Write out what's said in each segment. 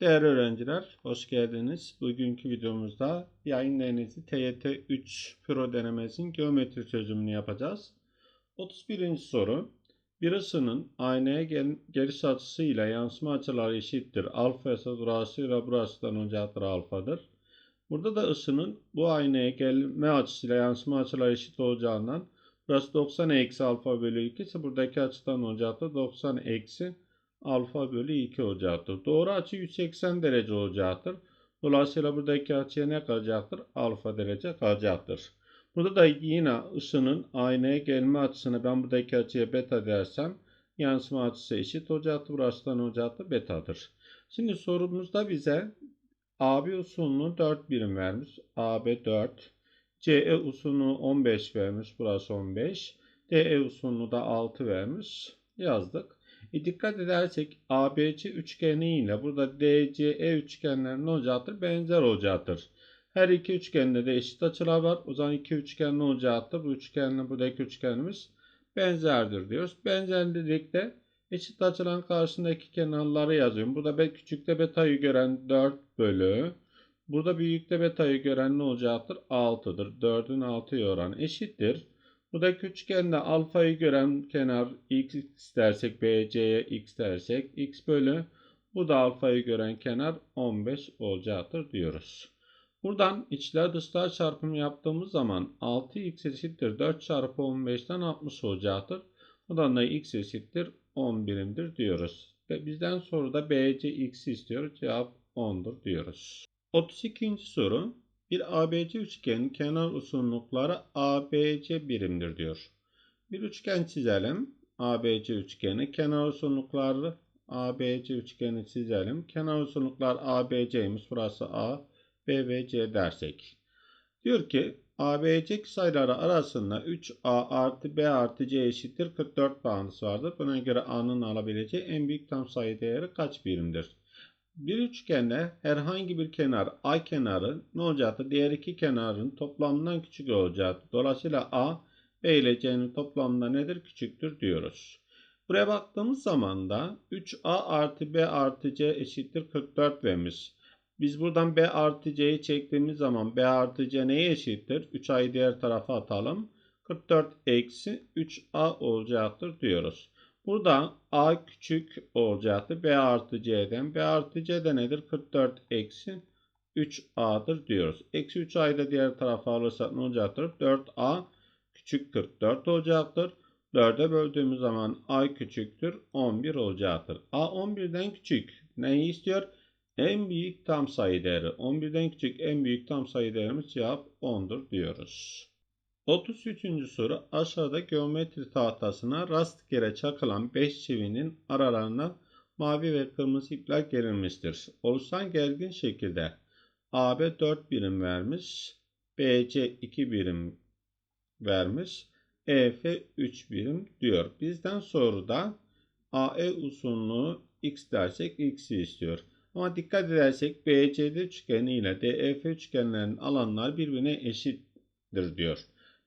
Değerli öğrenciler, hoş geldiniz. Bugünkü videomuzda yayın denezi TYT 3 Pro denemesinin geometri çözümünü yapacağız. 31. soru. Bir ısının aynaya gel geliş açısı ile yansıma açıları eşittir. Alfa ise burasıyla burasından olacaktır alfadır. Burada da ısının bu aynaya gelme açısıyla yansıma açıları eşit olacağından burası 90 eksi alfa bölü 2 ise buradaki açıdan olacaktır. 90 eksi alfa bölü 2 olacaktır. Doğru açı 180 derece olacaktır. Dolayısıyla buradaki açıya ne kalacaktır? Alfa derece kalacaktır. Burada da yine ısının aynaya gelme açısını ben buradaki açıya beta dersem yansıma açısı eşit olacaktır. Burasından olacaktır betadır. Şimdi sorumuzda bize AB usulünü 4 birim vermiş. AB 4. CE usulünü 15 vermiş. Burası 15. DE usulünü de 6 vermiş. Yazdık. E dikkat edersek ABC üçgeni ile burada DCE üçgenlerinin olacaktır? Benzer olacaktır. Her iki üçgende de eşit açılar var. O zaman iki üçgen ne olacaktır? Bu üçgenle buradaki üçgenimiz benzerdir diyoruz. Benzerlikte eşit açılan karşısındaki kenarları yazıyorum. Burada küçükte beta'yı gören 4 bölü. Burada büyükte beta'yı gören ne olacaktır? 6'dır. 4'ün 6'ya oranı eşittir. Buradaki üçgende alfayı gören kenar x dersek BC'ye x dersek x bölü bu da alfayı gören kenar 15 olacaktır diyoruz. Buradan içler dışlar çarpımı yaptığımız zaman 6x eşittir 4 çarpı 15'ten 60 olacaktır. Buradan da x eşittir 10 birimdir diyoruz. Ve bizden soruda BC x istiyor. Cevap 10'dur diyoruz. 32. soru. Bir ABC üçgenin kenar uzunlukları ABC birimdir diyor. Bir üçgen çizelim. ABC üçgeni. Kenar uzunlukları ABC üçgeni çizelim. Kenar uzunluklar ABC'ymiş. Burası A, B ve C dersek. Diyor ki ABC sayıları arasında 3A artı B artı C eşittir 44 bağıntısı vardır. Buna göre A'nın alabileceği en büyük tam sayı değeri kaç birimdir? Bir üçgende herhangi bir kenar A kenarı ne olacaktır? Diğer iki kenarın toplamından küçük olacaktır. Dolayısıyla A, B ile C'nin toplamında nedir? Küçüktür diyoruz. Buraya baktığımız zaman da 3A artı B artı C eşittir 44 vermiş. Biz buradan B artı C'yi çektiğimiz zaman B artı C neye eşittir? 3A'yı diğer tarafa atalım. 44 eksi 3A olacaktır diyoruz. Burada A küçük olacaktır. B artı C'den. B artı C nedir? 44 eksi 3A'dır diyoruz. Eksi 3A'yı da diğer tarafa alırsak ne olacaktır? 4A küçük 44 olacaktır. 4'e böldüğümüz zaman A küçüktür 11 olacaktır. A 11'den küçük. Neyi istiyor? En büyük tam sayı değeri. 11'den küçük en büyük tam sayı değerimiz cevap 10'dur diyoruz. 33. soru aşağıda geometri tahtasına rastgele çakılan 5 çivinin aralarına mavi ve kırmızı ipler gerilmiştir. Oluşan gergin şekilde AB 4 birim vermiş, BC 2 birim vermiş, EF 3 birim diyor. Bizden soruda AE uzunluğu x dersek x'i istiyor. Ama dikkat edersek BCD üçgeni ile DEF üçgenlerinin alanlar birbirine eşittir diyor.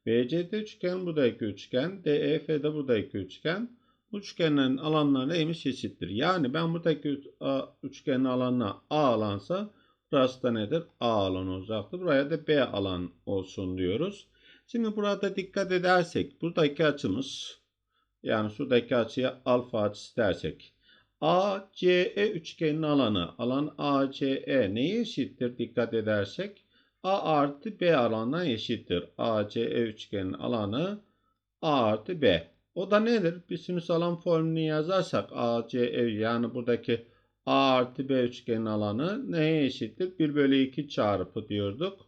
BCD üçgen buradaki üçgen, DEF de buradaki üçgen. Bu üçgenlerin alanları neymiş eşittir. Yani ben buradaki üçgenin alanına A alansa burası da nedir? A alan olacaktır. Buraya da B alan olsun diyoruz. Şimdi burada dikkat edersek buradaki açımız yani şuradaki açıya alfa açısı dersek ACE üçgenin alanı alan ACE neye eşittir dikkat edersek A artı B alanına eşittir. ACE üçgenin alanı A artı B. O da nedir? Bir sinüs alan formülünü yazarsak ACE yani buradaki A artı B üçgenin alanı neye eşittir? 1 bölü 2 çarpı diyorduk.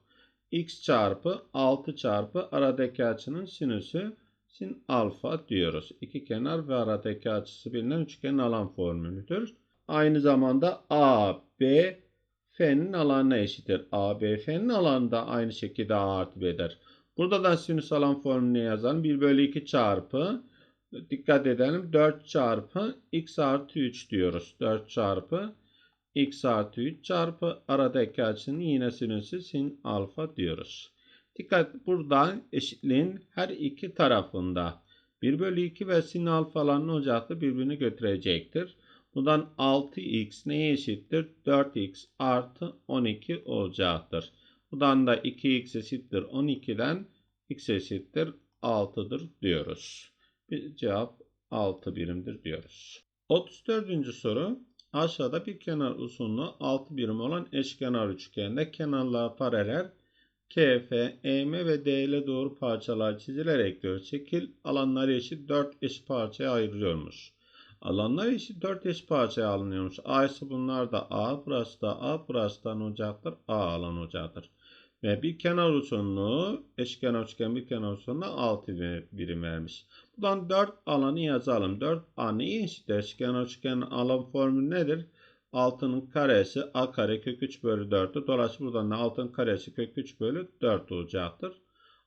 X çarpı 6 çarpı aradaki açının sinüsü sin alfa diyoruz. İki kenar ve aradaki açısı bilinen üçgenin alan formülüdür. Aynı zamanda A, B, F'nin alanına eşittir. AB F'nin alanı da aynı şekilde A artı B'dir. Burada da sinüs alan formülünü yazalım. 1 bölü 2 çarpı dikkat edelim 4 çarpı x artı 3 diyoruz. 4 çarpı x artı 3 çarpı aradaki açının yine sinüsü sin alfa diyoruz. Dikkat burada eşitliğin her iki tarafında 1 bölü 2 ve sin alfaların olacaktır birbirini götürecektir. Buradan 6x neye eşittir? 4x artı 12 olacaktır. Buradan da 2x eşittir 12'den x eşittir 6'dır diyoruz. Bir cevap 6 birimdir diyoruz. 34. soru aşağıda bir kenar uzunluğu 6 birim olan eşkenar üçgende kenarlar paralel KF, EM ve DL doğru parçalar çizilerek diyor. Şekil alanları eşit 4 eş parçaya ayrılıyormuş. Alanlar eşit 4 eş parçaya alınıyormuş. A ise bunlar da A, burası da A, burası da olacaktır. A alan olacaktır. Ve bir kenar uzunluğu, eşkenar üçgen bir kenar uzunluğu 6 birim vermiş. Buradan 4 alanı yazalım. 4 A neye eşit? Eşkenar üçgen alan formülü nedir? 6'nın karesi a kare kök 3 bölü 4'tür. Dolayısıyla buradan da 6'nın karesi kök 3 bölü 4 olacaktır.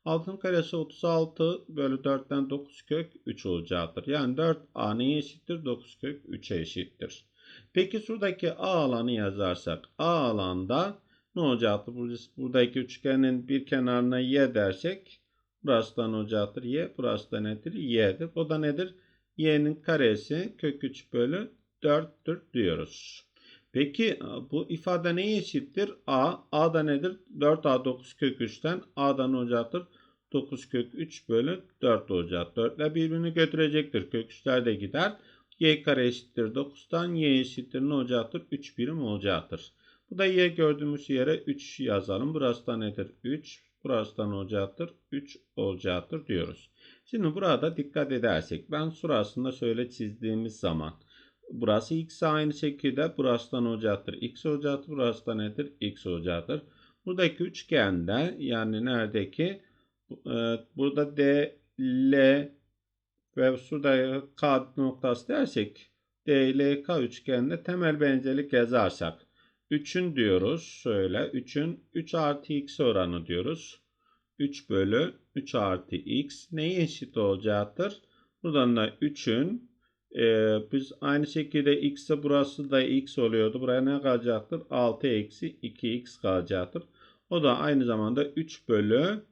6'nın karesi 36 bölü 4'ten 9 kök 3 olacaktır. Yani 4a neye eşittir? 9 kök 3'e eşittir. Peki şuradaki a alanı yazarsak a alanda ne olacaktır? Buradaki üçgenin bir kenarına y dersek burası da ne olacaktır? y. Burası da nedir? y'dir. O da nedir? y'nin karesi kök 3 bölü 4'tür diyoruz. Peki bu ifade neye eşittir? A. A da nedir? 4A 9 kök 3'ten A'dan olacaktır. 9 kök 3 bölü 4 olacak. 4 ile birbirini götürecektir. Kök 3'ler de gider. Y kare eşittir 9'tan Y eşittir ne olacaktır? 3 birim olacaktır. Bu da Y gördüğümüz yere 3 yazalım. Burası da nedir? 3. Burası da ne olacaktır? 3 olacaktır diyoruz. Şimdi burada dikkat edersek ben şurasında şöyle çizdiğimiz zaman Burası x aynı şekilde burasından olacaktır. X olacaktır. Burası da nedir? X olacaktır. Buradaki üçgende yani neredeki e, burada D, L ve şurada K noktası dersek D, L, K üçgeninde temel benzerlik yazarsak 3'ün diyoruz. Şöyle 3'ün 3 artı x oranı diyoruz. 3 bölü 3 artı x neye eşit olacaktır? Buradan da 3'ün ee, biz aynı şekilde x'e burası da x oluyordu. Buraya ne kalacaktır? 6 eksi 2x kalacaktır. O da aynı zamanda 3 bölü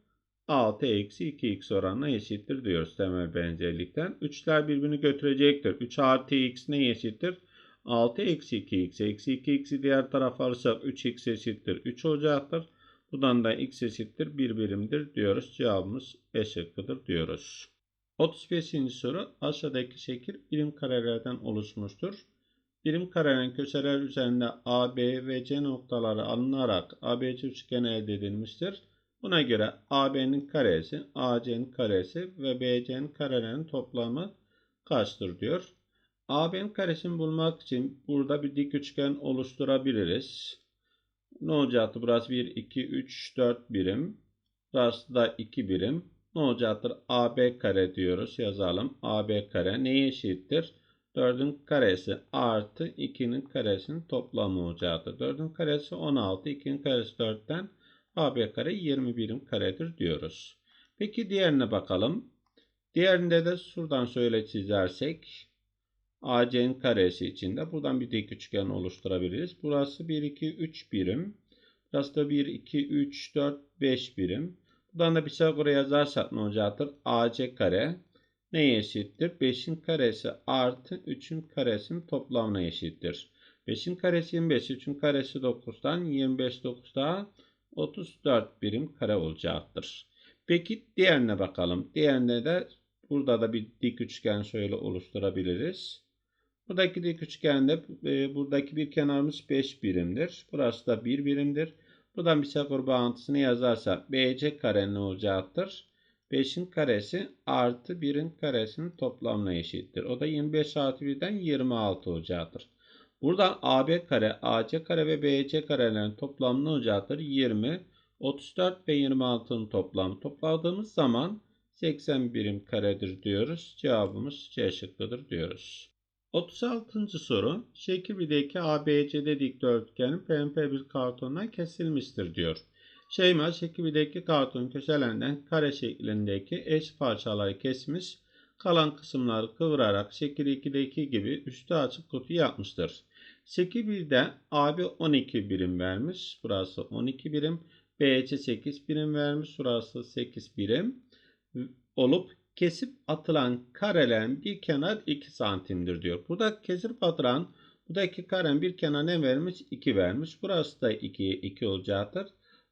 6 eksi 2x oranına eşittir diyoruz temel benzerlikten. 3'ler birbirini götürecektir. 3 artı x ne eşittir? 6 eksi 2x eksi 2x'i diğer tarafa alırsak 3x eşittir 3 olacaktır. Buradan da x eşittir 1 birimdir diyoruz. Cevabımız E şıkkıdır diyoruz. 35. soru aşağıdaki şekil birim karelerden oluşmuştur. Birim karelerin köşeler üzerinde A, B ve C noktaları alınarak ABC üçgeni elde edilmiştir. Buna göre AB'nin karesi, AC'nin karesi ve BC'nin karelerinin toplamı kaçtır diyor. AB'nin karesini bulmak için burada bir dik üçgen oluşturabiliriz. Ne olacaktı? Burası 1, 2, 3, 4 birim. Burası da 2 birim ne olacaktır? AB kare diyoruz. Yazalım. AB kare neye eşittir? 4'ün karesi artı 2'nin karesinin toplamı olacaktır. 4'ün karesi 16, 2'nin karesi 4'ten AB kare 20 birim karedir diyoruz. Peki diğerine bakalım. Diğerinde de şuradan şöyle çizersek AC'nin karesi içinde buradan bir dik üçgen oluşturabiliriz. Burası 1, 2, 3 birim. Burası da 1, 2, 3, 4, 5 birim. Buradan da Pisagor'a yazarsak ne olacaktır? AC kare neye eşittir? 5'in karesi artı 3'ün karesinin toplamına eşittir. 5'in karesi 25, 3'ün karesi 9'dan 25 9 daha 34 birim kare olacaktır. Peki diğerine bakalım. Diğerine de burada da bir dik üçgen şöyle oluşturabiliriz. Buradaki dik üçgende e, buradaki bir kenarımız 5 birimdir. Burası da 1 birimdir. Buradan Pisagor bağıntısını yazarsak BC kare ne olacaktır? 5'in karesi artı 1'in karesinin toplamına eşittir. O da 25 artı 1'den 26 olacaktır. Buradan AB kare, AC kare ve BC karelerin toplamı ne olacaktır? 20, 34 ve 26'nın toplamı. Topladığımız zaman 80 birim karedir diyoruz. Cevabımız C şıkkıdır diyoruz. 36. soru. Şekil 1'deki ABCD dikdörtgenin PMP bir kartondan kesilmiştir diyor. Şeyma şekil 1'deki karton köşelerinden kare şeklindeki eş parçaları kesmiş, kalan kısımları kıvırarak şekil 2'deki gibi üstü açık kutu yapmıştır. Şekil 1'de AB 12 birim vermiş. Burası 12 birim. BC 8 birim vermiş. Burası 8 birim. Olup kesip atılan karelerin bir kenar 2 santimdir diyor. Burada kesip atılan buradaki karen bir kenar ne vermiş? 2 vermiş. Burası da 2 2 olacaktır.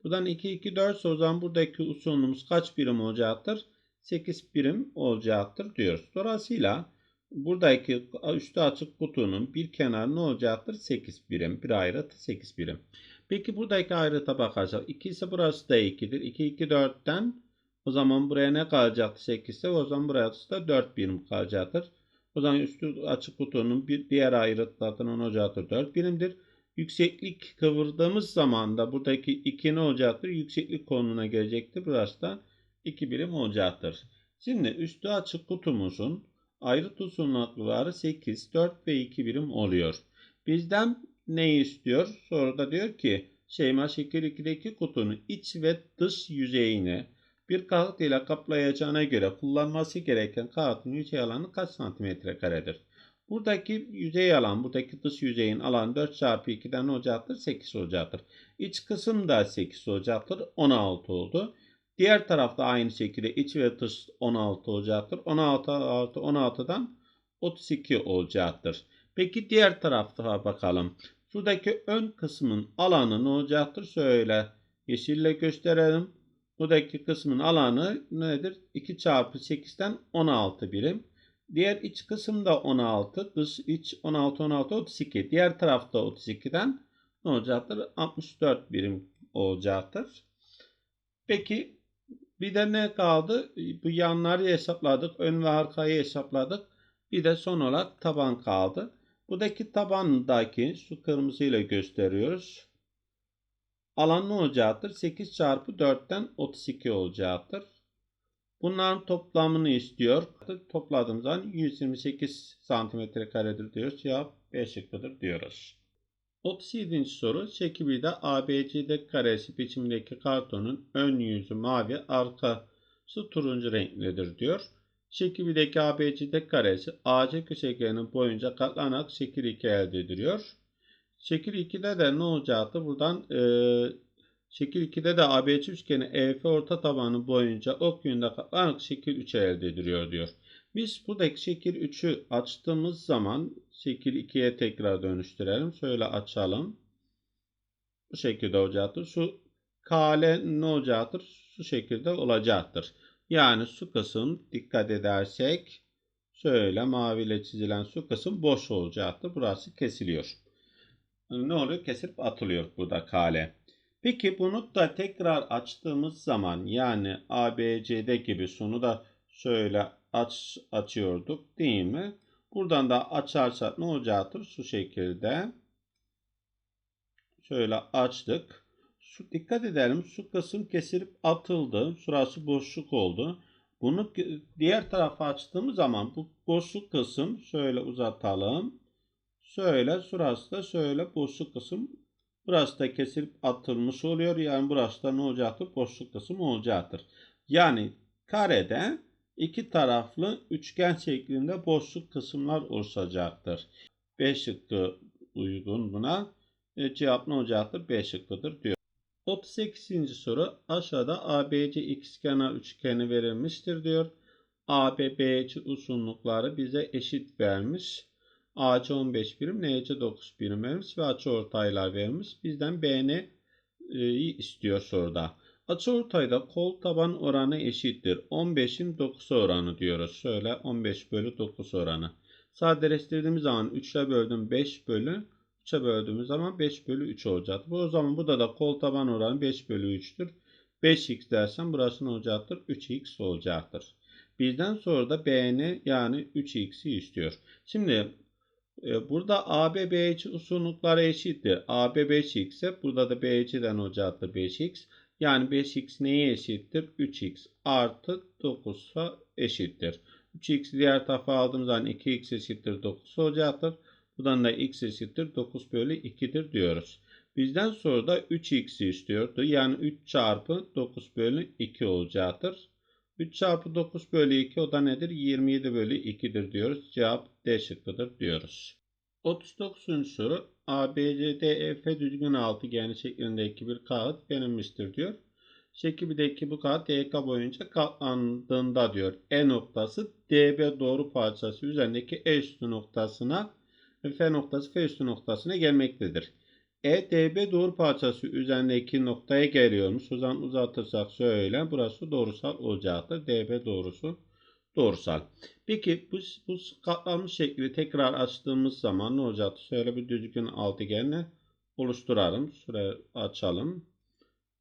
Buradan 2 2 4 o zaman buradaki uzunluğumuz kaç birim olacaktır? 8 birim olacaktır diyoruz. Dolayısıyla buradaki üstü açık kutunun bir kenarı ne olacaktır? 8 birim. Bir ayrıtı 8 birim. Peki buradaki ayrıta bakarsak 2 ise burası da 2'dir. 2 2 4'ten o zaman buraya ne kalacaktı 8 ise o zaman burası da 4 birim kalacaktır. O zaman üstü açık kutunun bir diğer ayrıtlarının olacaktır 4 birimdir. Yükseklik kıvırdığımız zaman da buradaki 2 ne olacaktır? Yükseklik konuna gelecektir. Burası da 2 birim olacaktır. Şimdi üstü açık kutumuzun ayrıt uzunlukları 8, 4 ve 2 birim oluyor. Bizden ne istiyor? Soruda diyor ki Şeyma şekil 2'deki kutunun iç ve dış yüzeyini bir kağıt ile kaplayacağına göre kullanması gereken kağıtın yüzey alanı kaç santimetre karedir? Buradaki yüzey alan, buradaki dış yüzeyin alanı 4 çarpı 2'den olacaktır? 8 olacaktır. İç kısım da 8 olacaktır. 16 oldu. Diğer tarafta aynı şekilde iç ve dış 16 olacaktır. 16 artı 16'dan 32 olacaktır. Peki diğer tarafta bakalım. Şuradaki ön kısmın alanı ne olacaktır? Şöyle yeşille gösterelim. Buradaki kısmın alanı nedir? 2 çarpı 8'den 16 birim. Diğer iç kısımda 16. Dış iç 16 16 32. Diğer tarafta 32'den ne olacaktır? 64 birim olacaktır. Peki bir de ne kaldı? Bu yanları hesapladık. Ön ve arkayı hesapladık. Bir de son olarak taban kaldı. Buradaki tabandaki su kırmızıyla gösteriyoruz. Alan ne olacaktır? 8 çarpı 4'ten 32 olacaktır. Bunların toplamını istiyor. Topladığımız zaman 128 santimetre karedir diyoruz. Cevap B şıkkıdır diyoruz. 37. soru. Şekil 1'de ABCD karesi biçimindeki kartonun ön yüzü mavi, arkası turuncu renklidir diyor. Şekil 1'deki ABCD karesi AC köşegeninin boyunca katlanarak şekil 2 elde ediliyor. Şekil 2'de de ne olacaktı? Buradan e, şekil 2'de de ABC üçgeni EF orta tabanı boyunca ok yönünde katlanarak şekil 3 elde ediliyor diyor. Biz buradaki şekil 3'ü açtığımız zaman şekil 2'ye tekrar dönüştürelim. Şöyle açalım. Bu şekilde olacaktır. Şu kale ne olacaktır? Şu şekilde olacaktır. Yani su kısım dikkat edersek şöyle maviyle çizilen su kısım boş olacaktır. Burası kesiliyor. Ne oluyor? Kesip atılıyor burada kale. Peki bunu da tekrar açtığımız zaman yani ABCD gibi şunu da şöyle aç açıyorduk değil mi? Buradan da açarsak ne olacaktır? Şu şekilde. Şöyle açtık. Şu, dikkat edelim. Şu kısım kesilip atıldı. Şurası boşluk oldu. Bunu diğer tarafa açtığımız zaman bu boşluk kısım şöyle uzatalım. Şöyle şurası da şöyle boşluk kısım. Burası da kesilip atılmış oluyor. Yani burası da ne olacaktır? Boşluk kısım olacaktır. Yani karede iki taraflı üçgen şeklinde boşluk kısımlar oluşacaktır. B şıkkı uygun buna. E, cevap ne olacaktır? B şıkkıdır diyor. 38. soru aşağıda ABC ikizkenar üçgeni verilmiştir diyor. AB BC uzunlukları bize eşit vermiş. AC 15 birim, NC 9 birim vermiş ve açı ortaylar vermiş. Bizden BN'yi istiyor soruda. Açı ortayda kol taban oranı eşittir. 15'in 9 oranı diyoruz. Şöyle 15 bölü 9 oranı. Sadeleştirdiğimiz zaman 3 ile böldüm 5 bölü 3'e böldüğümüz zaman 5 bölü 3 olacak. Bu o zaman burada da kol taban oranı 5 bölü 3'tür. 5x dersen burası ne olacaktır? 3x olacaktır. Bizden sonra da bn yani 3x'i istiyor. Şimdi e, burada AB BC uzunlukları eşittir. AB 5x ise burada da BC'den olacaktır 5x. Yani 5x neye eşittir? 3x artı 9 eşittir. 3x diğer tarafa aldığımız zaman 2x eşittir 9 olacaktır. Buradan da x eşittir 9 bölü 2'dir diyoruz. Bizden sonra da 3x'i istiyordu. Yani 3 çarpı 9 bölü 2 olacaktır. 3 çarpı 9 bölü 2 o da nedir? 27 bölü 2'dir diyoruz. Cevap D şıkkıdır diyoruz. 39. soru ABCDEF düzgün altıgeni şeklindeki bir kağıt verilmiştir diyor. Şekildeki bu kağıt DK boyunca katlandığında diyor E noktası DB doğru parçası üzerindeki E üstü noktasına F noktası F üstü noktasına gelmektedir. E DB doğru parçası üzerindeki noktaya geliyormuş. O zaman uzatırsak şöyle burası doğrusal olacaktır. DB doğrusu doğrusal. Peki bu, bu katlanmış şekli tekrar açtığımız zaman ne olacaktır? Şöyle bir düzgün altıgenle oluşturalım. Şuraya açalım.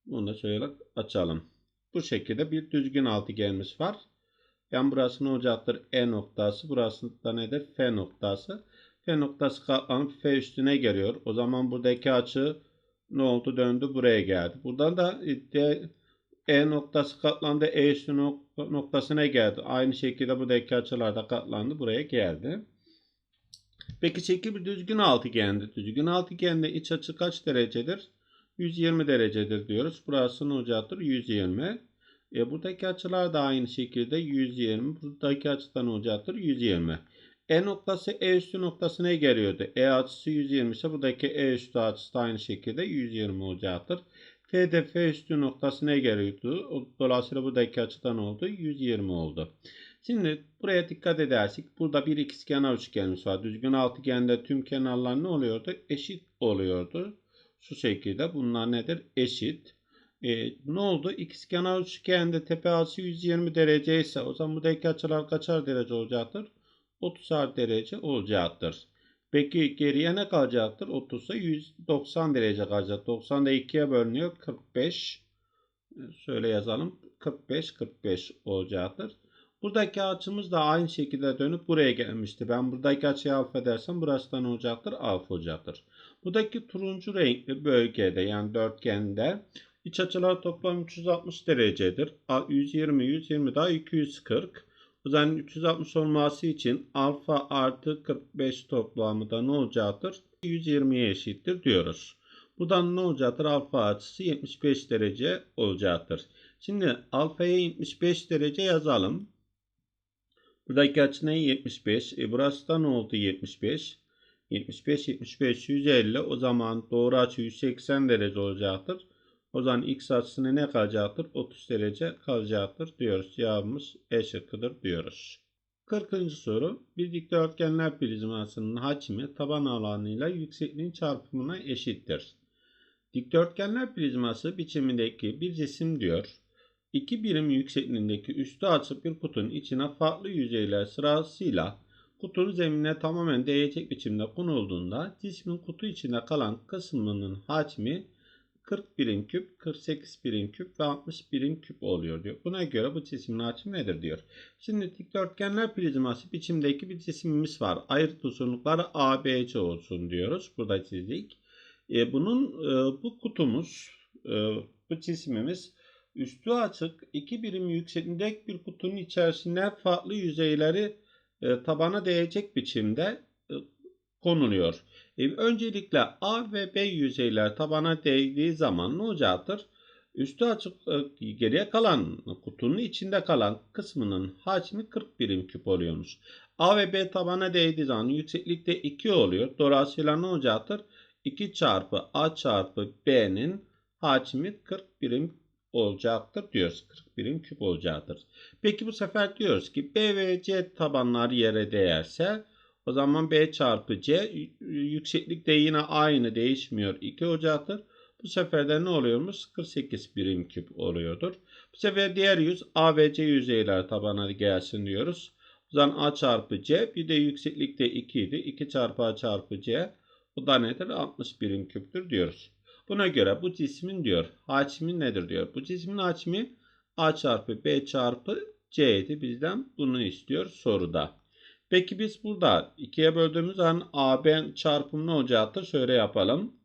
Bunu da şöyle açalım. Bu şekilde bir düzgün altıgenimiz var. Yani burası ne olacaktır? E noktası. Burası da nedir? F noktası. F noktası katlanıp F üstüne geliyor. O zaman buradaki açı ne oldu? Döndü buraya geldi. Buradan da de, E noktası katlandı. E üstü noktasına geldi. Aynı şekilde buradaki açılar da katlandı. Buraya geldi. Peki şekil bir düzgün altıgendi. Düzgün altıgende iç açı kaç derecedir? 120 derecedir diyoruz. Burası ne olacaktır? 120. E, buradaki açılar da aynı şekilde 120. Buradaki açı da ne olacaktır? 120. E noktası E üstü noktasına geliyordu. E açısı 120 ise buradaki E üstü açısı da aynı şekilde 120 olacaktır. F de F üstü noktasına geliyordu. Dolayısıyla buradaki açıdan oldu? 120 oldu. Şimdi buraya dikkat edersek burada bir ikizkenar üçgenimiz var. Düzgün altıgende tüm kenarlar ne oluyordu? Eşit oluyordu. Şu şekilde bunlar nedir? Eşit. E, ne oldu? İkizkenar üçgende tepe açısı 120 derece ise o zaman buradaki açılar kaçar derece olacaktır? 30 derece olacaktır. Peki geriye ne kalacaktır? 30 ise 190 derece kalacak. 90 da 2'ye bölünüyor. 45. Şöyle yazalım. 45 45 olacaktır. Buradaki açımız da aynı şekilde dönüp buraya gelmişti. Ben buradaki açıyı alfa dersem burası da ne olacaktır? Alfa olacaktır. Buradaki turuncu renkli bölgede yani dörtgende iç açılar toplam 360 derecedir. 120, 120 daha 240. O zaman 360 olması için alfa artı 45 toplamı da ne olacaktır? 120'ye eşittir diyoruz. Buradan ne olacaktır? Alfa açısı 75 derece olacaktır. Şimdi alfaya 75 derece yazalım. Buradaki açı ne? 75. E burası da ne oldu? 75. 75, 75, 150. O zaman doğru açı 180 derece olacaktır. O zaman x açısına ne kalacaktır? 30 derece kalacaktır diyoruz. Cevabımız E şıkkıdır diyoruz. 40. soru. Bir dikdörtgenler prizmasının hacmi taban alanıyla yüksekliğin çarpımına eşittir. Dikdörtgenler prizması biçimindeki bir cisim diyor. İki birim yüksekliğindeki üstü açık bir kutunun içine farklı yüzeyler sırasıyla kutunun zeminine tamamen değecek biçimde konulduğunda cismin kutu içinde kalan kısmının hacmi 40 birim küp, 48 birim küp ve 60 birim küp oluyor diyor. Buna göre bu cismin hacmi nedir diyor. Şimdi dikdörtgenler prizması biçimdeki bir cisimimiz var. Ayrıt uzunlukları ABC olsun diyoruz. Burada çizdik. E, bunun e, bu kutumuz, e, bu cisimimiz üstü açık iki birim yüksekliğindeki bir kutunun içerisinde farklı yüzeyleri e, tabana değecek biçimde konuluyor. E, öncelikle A ve B yüzeyler tabana değdiği zaman ne olacaktır? Üstü açık e, geriye kalan kutunun içinde kalan kısmının hacmi 40 birim küp oluyormuş. A ve B tabana değdiği zaman yükseklikte 2 oluyor. Dolayısıyla ne olacaktır? 2 çarpı A çarpı B'nin hacmi 40 birim olacaktır diyoruz. 40 birim küp olacaktır. Peki bu sefer diyoruz ki B ve C tabanlar yere değerse o zaman B çarpı C yükseklik de yine aynı değişmiyor. 2 olacaktır. Bu sefer de ne oluyormuş? 48 birim küp oluyordur. Bu sefer diğer yüz A ve C yüzeyler tabana gelsin diyoruz. O zaman A çarpı C bir de yükseklikte 2 idi. 2 çarpı A çarpı C o da nedir? 60 birim küptür diyoruz. Buna göre bu cismin diyor hacmi nedir diyor. Bu cismin hacmi A çarpı B çarpı C idi. Bizden bunu istiyor soruda. Peki biz burada ikiye böldüğümüz zaman AB çarpımı ne olacaktır? Şöyle yapalım.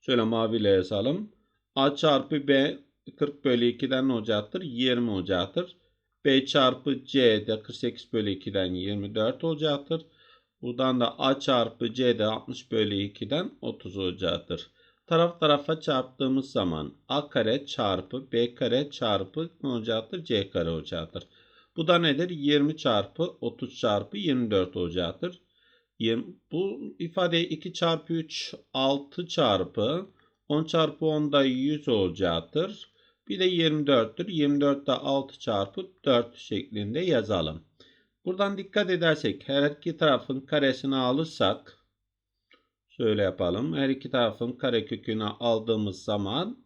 Şöyle maviyle yazalım. A çarpı B 40 bölü 2'den ne olacaktır? 20 olacaktır. B çarpı C de 48 bölü 2'den 24 olacaktır. Buradan da A çarpı C de 60 bölü 2'den 30 olacaktır. Taraf tarafa çarptığımız zaman A kare çarpı B kare çarpı ne olacaktır? C kare olacaktır. Bu da nedir? 20 çarpı 30 çarpı 24 olacaktır. Yirmi- Bu ifadeyi 2 çarpı 3 6 çarpı 10 çarpı 10 da 100 olacaktır. Bir de 24'tür. 24 de 6 çarpı 4 şeklinde yazalım. Buradan dikkat edersek her iki tarafın karesini alırsak şöyle yapalım. Her iki tarafın karekökünü aldığımız zaman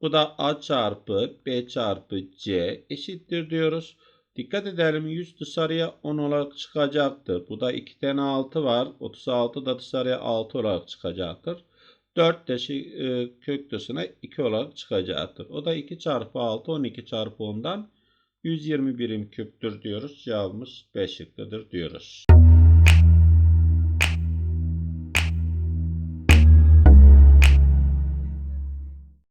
bu da a çarpı b çarpı c eşittir diyoruz. Dikkat edelim 100 dışarıya 10 olarak çıkacaktır. Bu da 2 tane 6 var. 36 da dışarıya 6 olarak çıkacaktır. 4 de e, kök dışına 2 olarak çıkacaktır. O da 2 çarpı 6 12 çarpı 10'dan 120 birim küptür diyoruz. Cevabımız B şıkkıdır diyoruz.